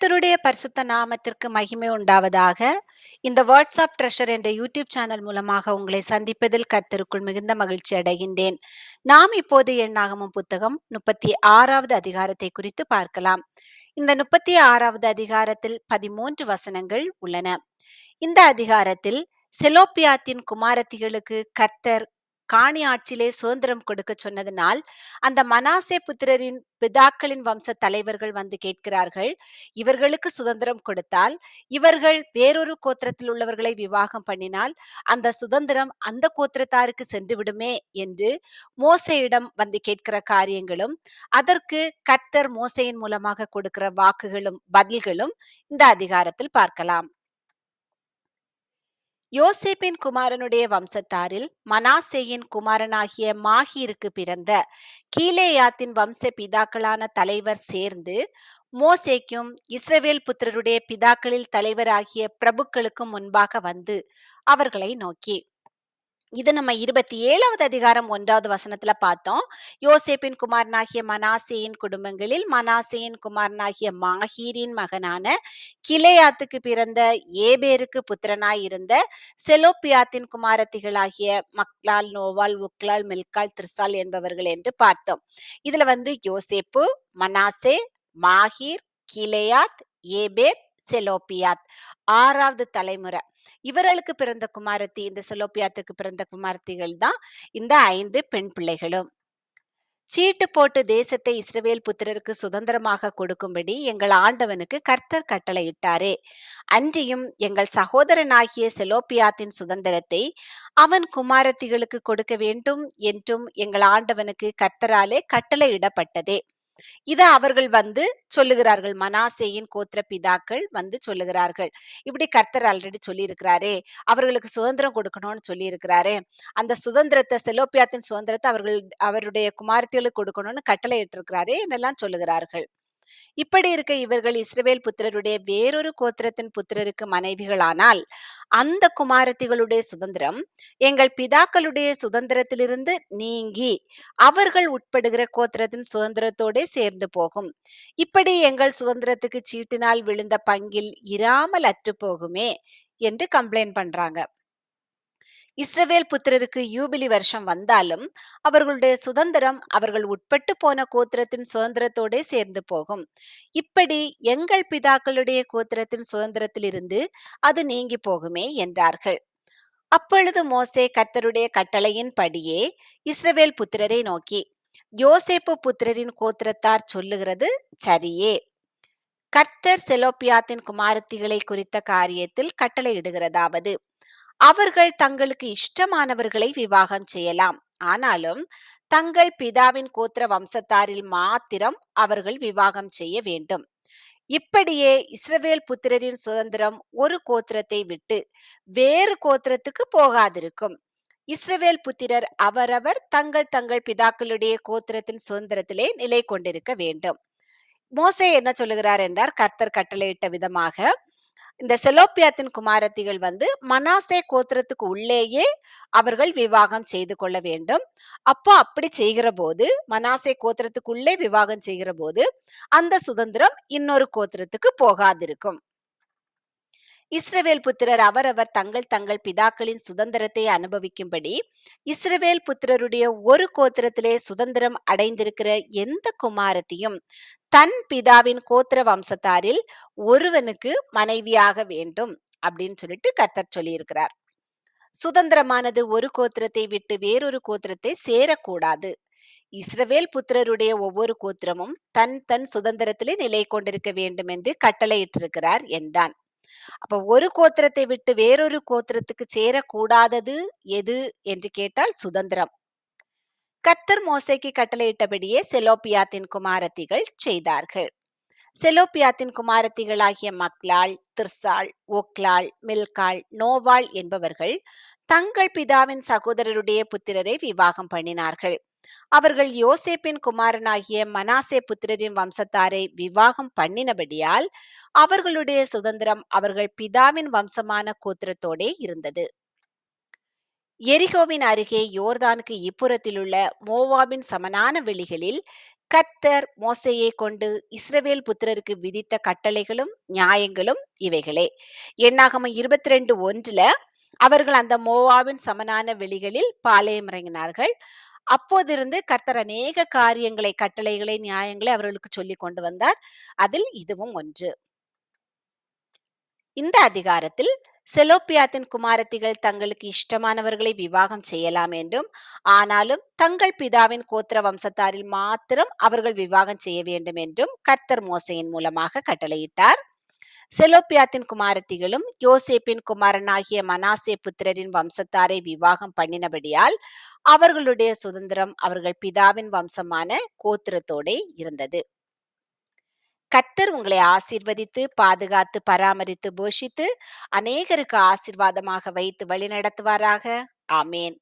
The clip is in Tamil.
கர்த்தருடைய பரிசுத்த நாமத்திற்கு மகிமை உண்டாவதாக. இந்த வாட்ஸ்அப் ட்ரெஷர் என்ற யூடியூப் சேனல் மூலமாக உங்களை சந்திப்பதில் கர்த்தருக்குள் மிகுந்த மகிழ்ச்சி அடைகின்றேன். நாம் இப்போது எண்ணாகமும் புத்தகம் முப்பத்தி ஆறாவது அதிகாரத்தை குறித்து பார்க்கலாம். இந்த முப்பத்தி ஆறாவது அதிகாரத்தில் பதிமூன்று வசனங்கள் உள்ளன. இந்த அதிகாரத்தில் செலோப்பியாத்தின் குமாரத்திகளுக்கு கர்த்தர் காணி ஆட்சியிலே சுதந்திரம் கொடுக்க சொன்னதனால் அந்த மனாசே புத்திரரின் பிதாக்களின் வம்ச தலைவர்கள் வந்து கேட்கிறார்கள் இவர்களுக்கு சுதந்திரம் கொடுத்தால் இவர்கள் வேறொரு கோத்திரத்தில் உள்ளவர்களை விவாகம் பண்ணினால் அந்த சுதந்திரம் அந்த கோத்திரத்தாருக்கு சென்று விடுமே என்று மோசையிடம் வந்து கேட்கிற காரியங்களும் அதற்கு கர்த்தர் மோசையின் மூலமாக கொடுக்கிற வாக்குகளும் பதில்களும் இந்த அதிகாரத்தில் பார்க்கலாம். யோசேப்பின் குமாரனுடைய வம்சத்தாரில் மனாசேயின் குமாரனாகிய மாஹீருக்கு பிறந்த கீலேயாத்தின் வம்ச பிதாக்களான தலைவர் சேர்ந்து மோசேக்கும் இஸ்ரவேல் புத்திரருடைய பிதாக்களில் தலைவராகிய பிரபுக்களுக்கும் முன்பாக வந்து அவர்களை நோக்கி இது நம்ம இருபத்தி ஏழாவது அதிகாரம் ஒன்றாவது வசனத்துல பார்த்தோம். யோசேப்பின் குமாரனாகிய மனாசேயின் குடும்பங்களில் மனாசேயின் குமாரனாகிய மாஹீரின் மகனான கிளையாத்துக்கு பிறந்த ஏபேருக்கு புத்திரனாய் இருந்த செலோப்பியாத்தின் குமாரத்திகளாகிய மக்லால் நோவால் உக்லால் மில்கால் திர்சால் என்பவர்கள் என்று பார்த்தோம். இதுல வந்து யோசேப்பு மனாசே மாஹீர் கிளையாத் ஏபேர் செலோபியாத் ஆறாவது தலைமுறை. இவர்களுக்கு பிறந்த குமாரத்தி இந்த செலோபியாத்துக்கு பிறந்த குமாரத்திகள் தான் இந்த ஐந்து பெண் பிள்ளைகளும். சீட்டு போட்டு தேசத்தை இஸ்ரவேல் புத்திரருக்கு சுதந்திரமாக கொடுக்கும்படி எங்கள் ஆண்டவனுக்கு கர்த்தர் கட்டளையிட்டாரே. அன்றியும் எங்கள் சகோதரனாகிய செலோபியாத்தின் சுதந்திரத்தை அவன் குமாரத்திகளுக்கு கொடுக்க வேண்டும் என்றும் எங்கள் ஆண்டவனுக்கு கர்த்தராலே கட்டளையிடப்பட்டதே. இத அவர்கள் வந்து சொல்லுகிறார்கள். மனாசேயின் கோத்திர பிதாக்கள் வந்து சொல்லுகிறார்கள். இப்படி கர்த்தர் ஆல்ரெடி சொல்லியிருக்கிறாரே அவர்களுக்கு சுதந்திரம் கொடுக்கணும்னு சொல்லி இருக்கிறாரே அந்த சுதந்திரத்தை செலோபியாத்தின் சுதந்திரத்தை அவர்கள் அவருடைய குமாரத்திகளுக்கு கொடுக்கணும்னு கட்டளை இட்டிருக்கிறாரே என்னெல்லாம் சொல்லுகிறார்கள். இப்படி இருக்க இவர்கள் இஸ்ரவேல் புத்திரருடைய வேறொரு கோத்திரத்தின் புத்திரருக்கு மனைவிகளானால் அந்த குமாரத்திகளுடைய சுதந்திரம் எங்கள் பிதாக்களுடைய சுதந்திரத்திலிருந்து நீங்கி அவர்கள் உட்படுகிற கோத்திரத்தின் சுதந்திரத்தோட சேர்ந்து போகும். இப்படி எங்கள் சுதந்திரத்துக்கு சீட்டினால் விழுந்த பங்கில் இராமல் அற்று போகுமே என்று கம்ப்ளைண்ட் பண்றாங்க. இஸ்ரவேல் புத்திரருக்கு யூபிலி வருஷம் வந்தாலும் அவர்களுடைய சுதந்திரம் அவர்கள் உட்பட்டு போன கோத்திரத்தின் சுதந்திரத்தோடே சேர்ந்து போகும். இப்படி எங்கள் பிதாக்களுடைய கோத்திரத்தின் சுதந்திரத்திலிருந்து அது நீங்கி போகுமே என்றார்கள். அப்பொழுது மோசே கர்த்தருடைய கட்டளையின் படியே இஸ்ரவேல் புத்திரரை நோக்கி யோசேப்பு புத்திரரின் கோத்திரத்தார் சொல்லுகிறது சரியே. கர்த்தர் செலோப்பியாத்தின் குமாரத்திகளை குறித்த காரியத்தில் கட்டளையிடுகிறதாவது. அவர்கள் தங்களுக்கு இஷ்டமானவர்களை விவாகம் செய்யலாம். ஆனாலும் தங்கள் பிதாவின் கோத்திர வம்சத்தாரில் மாத்திரம் அவர்கள் விவாகம் செய்ய வேண்டும். இப்படியே இஸ்ரவேல் புத்திரரின் சுதந்திரம் ஒரு கோத்திரத்தை விட்டு வேறு கோத்திரத்துக்கு போகாதிருக்கும். இஸ்ரவேல் புத்திரர் அவரவர் தங்கள் தங்கள் பிதாக்களுடைய கோத்திரத்தின் சுதந்திரத்திலே நிலை கொண்டிருக்க வேண்டும். மோசே என்ன சொல்லுகிறார் என்றார். கர்த்தர் கட்டளையிட்ட விதமாக இந்த செலோப்பியாத்தின் குமாரத்திகள் வந்து மனாசே கோத்திரத்துக்கு உள்ளேயே அவர்கள் விவாகம் செய்து கொள்ள வேண்டும். அப்போ அப்படி செய்கிற போது மனாசே கோத்திரத்துக்குள்ளே விவாகம் செய்கிற போது அந்த சுதந்திரம் இன்னொரு கோத்திரத்துக்கு போகாதிருக்கும். இஸ்ரவேல் புத்திரர் அவரவர் தங்கள் தங்கள் பிதாக்களின் சுதந்திரத்தை அனுபவிக்கும்படி இஸ்ரவேல் புத்திரருடைய ஒரு கோத்திரத்திலே சுதந்திரம் அடைந்திருக்கிற எந்த குமாரத்தையும் தன் பிதாவின் கோத்திர வம்சத்தாரில் ஒருவனுக்கு மனைவியாக வேண்டும் அப்படின்னு சொல்லிட்டு கர்த்தர் சொல்லியிருக்கிறார். சுதந்திரமானது ஒரு கோத்திரத்தை விட்டு வேறொரு கோத்திரத்தை சேரக்கூடாது. இஸ்ரவேல் புத்திரருடைய ஒவ்வொரு கோத்திரமும் தன் தன் சுதந்திரத்திலே நிலை கொண்டிருக்க வேண்டும் என்று கட்டளையிட்டிருக்கிறார் என்றான். அப்ப ஒரு கோத்திரத்தை விட்டு வேறொரு கோத்திரத்துக்கு சேரக்கூடாதது எது என்று கேட்டால் சுதந்திரம். கத்தர் மோசைக்கு கட்டளையிட்டபடியே செலோபியாத்தின் குமாரத்திகள் செய்தார்கள். செலோபியாத்தின் குமாரத்திகளாகிய மக்லாள் திர்சாள் ஓக்லாள் மில்காள் நோவாள் என்பவர்கள் தங்கள் பிதாவின் சகோதரருடைய புத்திரரை விவாகம் பண்ணினார்கள். அவர்கள் யோசேப்பின் குமாரனாகிய மனாசே புத்திரரின் வம்சத்தாரை விவாகம் பண்ணினபடியால் அவர்களுடைய சுதந்திரம் அவர்கள் பிதாவின் வம்சமான கோத்திரத்தோடே இருந்தது. எரிகோவின் அருகே யோர்தானுக்கு இப்புறத்திலுள்ள மோவாபின் சமனான வெளிகளில் கர்த்தர் மோசையை கொண்டு இஸ்ரவேல் புத்திரருக்கு விதித்த கட்டளைகளும் நியாயங்களும் இவைகளே. எண்ணாகம இருபத்தி ரெண்டு ஒன்றுல அவர்கள் அந்த மோவாவின் சமனான வெளிகளில் பாளையம் இறங்கினார்கள். அப்போதிருந்து கர்த்தர் அநேக காரியங்களை கட்டளைகளை நியாயங்களை அவர்களுக்கு சொல்லி கொண்டு வந்தார். அதில் இதுவும் ஒன்று. இந்த அதிகாரத்தில் செலோப்பியாத்தின் குமாரத்திகள் தங்களுக்கு இஷ்டமானவர்களை விவாகம் செய்யலாம் என்றும் ஆனாலும் தங்கள் பிதாவின் கோத்திர வம்சத்தாரில் மாத்திரம் அவர்கள் விவாகம் செய்ய வேண்டும் என்றும் கர்த்தர் மோசையின் மூலமாக கட்டளையிட்டார். செலோப்பியாத்தின் குமாரத்திகளும் யோசேப்பின் குமாரனாகிய மனாசே புத்திரரின் வம்சத்தாரை விவாகம் பண்ணினபடியால் அவர்களுடைய சுதந்திரம் அவர்கள் பிதாவின் வம்சமான கோத்திரத்தோடே இருந்தது. கத்தர் உங்களை ஆசிர்வதித்து பாதுகாத்து பராமரித்து போஷித்து அநேகருக்கு ஆசீர்வாதமாக வைத்து வழி நடத்துவாராக ஆமேன்.